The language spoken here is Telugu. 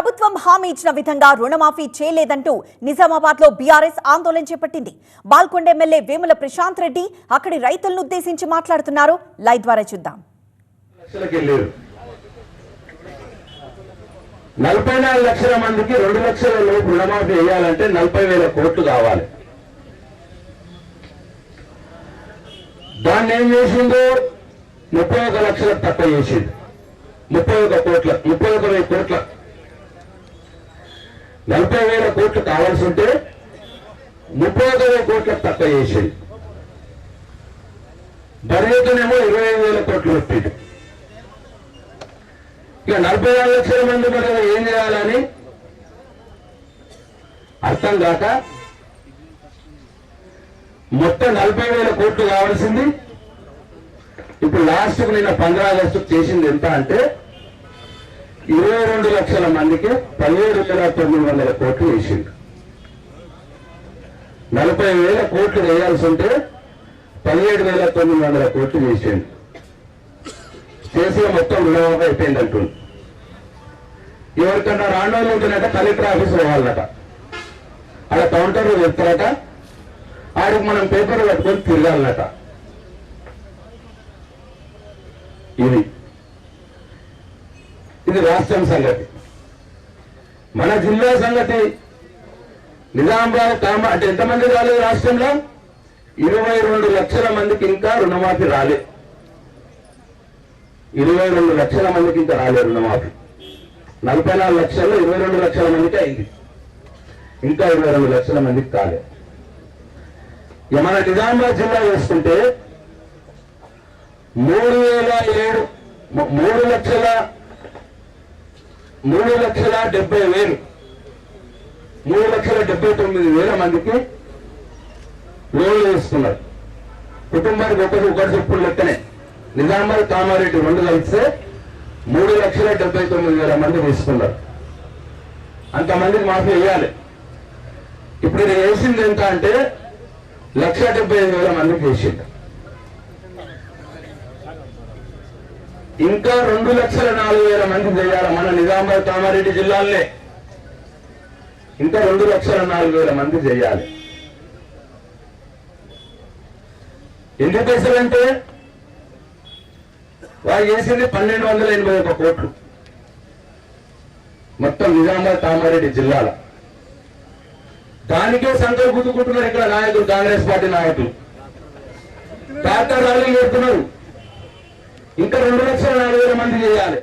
ప్రభుత్వం హామీ ఇచ్చిన విధంగా రుణమాఫీ చేయలేదంటూ నిజామాబాద్లో బీఆర్ఎస్ ఆందోళన చేపట్టింది. బాల్కొండ ఎమ్మెల్యే వేముల ప్రశాంత్ రెడ్డి అక్కడి రైతులను ఉద్దేశించి మాట్లాడుతున్నారు. లైవ్ ద్వారా చూద్దాం. నలభై నాలుగు లక్షల మందికి రెండు లక్షల లోపు రుణమాఫీ వేయాలంటే నలభై వేల కోట్లు కావాలి. దాన్ని ఏం చేసిందో ముప్పై ఒక లక్షలకు తక్కువ చేసింది ముప్పై ఒక కోట్ల ముప్పై ఒక వెయ్యి కోట్ల నలభై వేల కోట్లు కావాల్సి ఉంటే ముప్పై వేల వెయ్యి కోట్లకు తక్కువ చేసింది. బర్రెతోనేమో ఇరవై ఐదు వేల కోట్లు పెట్టింది ఇక నలభై ఆరు లక్షల మంది మరి ఏం చేయాలని అర్థం కాక మొత్తం నలభై వేల కోట్లు కావాల్సింది. ఇప్పుడు లాస్ట్కు నిన్న పంద్రా ఆగస్టు చేసింది ఎంత అంటే ఇరవై రెండు లక్షల మందికి పదిహేడు వేల తొమ్మిది వందల కోట్లు వేసిండు. నలభై వేల కోట్లు వేయాల్సి ఉంటే పదిహేడు వేల తొమ్మిది వందల కోట్లు వేసిండు. చేసి మొత్తం రుణమాఫీ అయిపోయింది అంటుంది ఎవరికన్నా రాండోళ్ళు ఉంటున్నట్ట కలెక్టర్ ఆఫీస్ పోవాలట అక్కడ కౌంటర్లు చెప్తారట. ఆడికి మనం పేపర్లు పట్టుకొని తిరగాలట. ఇది ఇది రాష్ట్రం సంగతి. మన జిల్లా సంగతి నిజామాబాద్ కామ అంటే ఎంతమంది రాలేదు రాష్ట్రంలో? ఇరవై రెండు లక్షల మందికి ఇంకా రుణమాఫీ రాలే. ఇరవై రెండు లక్షల మందికి ఇంకా రాలే రుణమాఫీ. నలభై నాలుగు లక్షల్లో ఇరవై రెండు లక్షల మందికి అయింది. ఇంకా ఇరవై రెండు లక్షల మందికి కాలే. ఇక మన నిజామాబాద్ జిల్లా చూసుకుంటే మూడు వేల ఏడు మూడు లక్షల మూడు లక్షల డెబ్బై వేలు. మూడు లక్షల డెబ్బై తొమ్మిది వేల మందికి లోన్లు వేస్తున్నారు. కుటుంబానికి ఒకటి ఒకటి చెప్పుడు లెక్కనే. నిజామాబాద్ కామారెడ్డి రెండు కలిస్తే మూడు లక్షల డెబ్బై తొమ్మిది వేల మంది ఇస్తున్నారు అంతమందికి మాఫీ వేయాలి ఇప్పుడు నేను వేసింది ఎంత అంటే లక్ష డెబ్బై ఐదు వేల మందికి వేసింది. ఇంకా రెండు లక్షల నాలుగు వేల మంది చేయాలి మన నిజామాబాద్ కామారెడ్డి జిల్లాలనే. ఇంకా రెండు లక్షల నాలుగు వేల మంది చేయాలి. ఎందుకు అంటే వాళ్ళు చేసింది పన్నెండు వందల ఎనభై ఒక కోట్లు. మొత్తం నిజామాబాద్ కామారెడ్డి జిల్లాల. దానికే సంఖ్యలు గుద్దుకుంటున్నారు ఇక్కడ నాయకులు కాంగ్రెస్ పార్టీ నాయకులు. ట్రాక్టర్ ర్యాలీలు పెడుతున్నారు ఇంకా రెండు లక్షల నాలుగు వేల మంది చేయాలి.